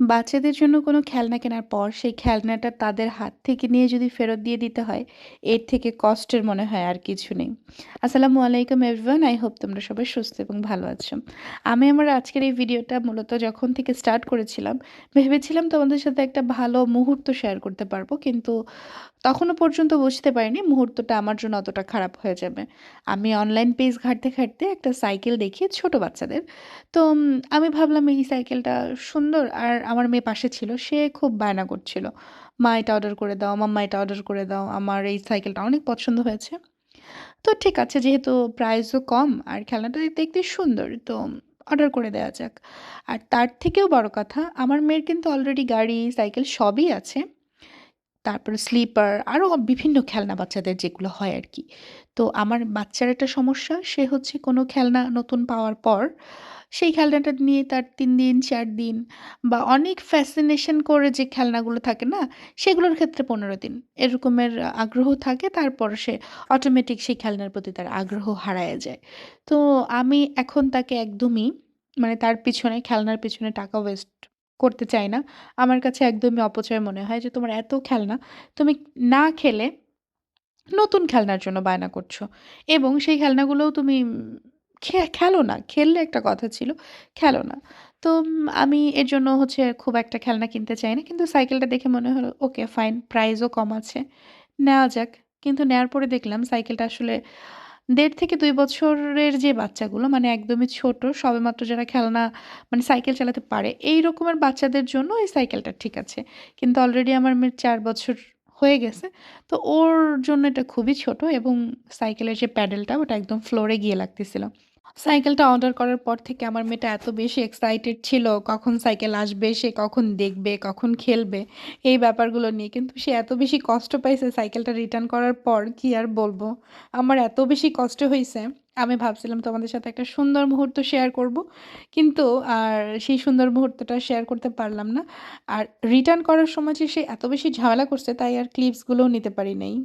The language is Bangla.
বাচ্চাদের জন্য কোনো খেলনা কেনার পর সেই খেলনাটা তাদের হাত থেকে নিয়ে যদি ফেরত দিয়ে দিতে হয়, এর থেকে কষ্টের মনে হয় আর কিছু নেই। আসসালামু আলাইকুম এভরিওয়ান। আই হোপ তোমরা সবাই সুস্থ এবং ভালো আছো। আমি আমার আজকের এই ভিডিওটা মূলত যখন থেকে স্টার্ট করেছিলাম, ভেবেছিলাম তোমাদের সাথে একটা ভালো মুহূর্ত শেয়ার করতে পারব। কিন্তু তখনও পর্যন্ত বুঝতে পারিনি মুহূর্তটা আমার জন্য অতটা খারাপ হয়ে যাবে। আমি অনলাইন পেজ ঘাঁটতে, ঘাঁটতে একটা সাইকেল দেখি ছোট বাচ্চাদের। তো আমি ভাবলাম এই সাইকেলটা সুন্দর আর আমার মেয়ে পাশে ছিল। সে খুব বায়না করছিল। "মা এটা অর্ডার করে দাও, মাম্মা এটা অর্ডার করে দাও। আমার এই সাইকেলটা অনেক পছন্দ হয়েছে।" তো ঠিক আছে যেহেতু প্রাইসও কম আর খেলনাটা দেখতে সুন্দর তো অর্ডার করে দেওয়া যাক। আর তার থেকেও বড় কথা আমার মেয়ের কিন্তু অলরেডি গাড়ি, সাইকেল সবই আছে। তারপরে স্লিপার আরও বিভিন্ন খেলনা বাচ্চাদের যেগুলো হয় আর কি। তো আমার বাচ্চার একটা সমস্যা সে হচ্ছে কোনো খেলনা নতুন পাওয়ার পর সেই খেলনাটা নিয়ে তার তিন দিন চার দিন বা অনেক ফ্যাসিনেশন করে যে খেলনাগুলো থাকে না? সেগুলোর ক্ষেত্রে ১৫ দিন। এরকমের আগ্রহ থাকে তারপর সে অটোমেটিক সেই খেলনার প্রতি তার আগ্রহ হারায় যায়। তো আমি এখন তাকে একদমই মানে তার পিছনে খেলনার পিছনে টাকা ওয়েস্ট করতে চাই না। আমার কাছে একদমই অপচয় মনে হয় যে তোমার এত খেলনা, তুমি না খেলে নতুন খেলনার জন্য বায়না করছ এবং সেই খেলনাগুলোও তুমি খেলো না। খেললে একটা কথা ছিল, খেলো না। তো আমি এর জন্য হচ্ছে খুব একটা খেলনা কিনতে চাই না। কিন্তু সাইকেলটা দেখে মনে হলো ওকে ফাইন প্রাইসও কম আছে। নেওয়া যাক। কিন্তু নেওয়ার পরে দেখলাম সাইকেলটা আসলে দেড় থেকে দুই বছরের যে বাচ্চাগুলো মানে একদমই ছোট সবেমাত্র যারা খেলনা মানে সাইকেল চালাতে পারে, এই রকমের বাচ্চাদের জন্য এই সাইকেলটা ঠিক আছে। কিন্তু অলরেডি আমার মেয়ের চার বছর হয়ে গেছে। তো ওর জন্য এটা খুবই ছোট এবং সাইকেলের যে প্যাডেলটা, ওটা একদম ফ্লোরে গিয়ে লাগতেছিল। সাইকেলটা অর্ডার করার পর থেকে আমার মেয়েটা এত বেশি এক্সাইটেড ছিল কখন সাইকেল আসবে, সে কখন দেখবে, কখন খেলবে এই ব্যাপারগুলো নিয়ে। কিন্তু সে এত বেশি কষ্ট পাইছে সাইকেলটা রিটার্ন করার পর কি আর বলব আমার এত বেশি কষ্ট হয়েছে আমি ভাবছিলাম তোমাদের সাথে একটা সুন্দর মুহূর্ত শেয়ার করব। কিন্তু আর সেই সুন্দর মুহূর্তটা শেয়ার করতে পারলাম না। আর রিটার্ন করার সময় যে সে এত বেশি ঝামেলা করছে তাই আর ক্লিপসগুলোও নিতে পারি নাই।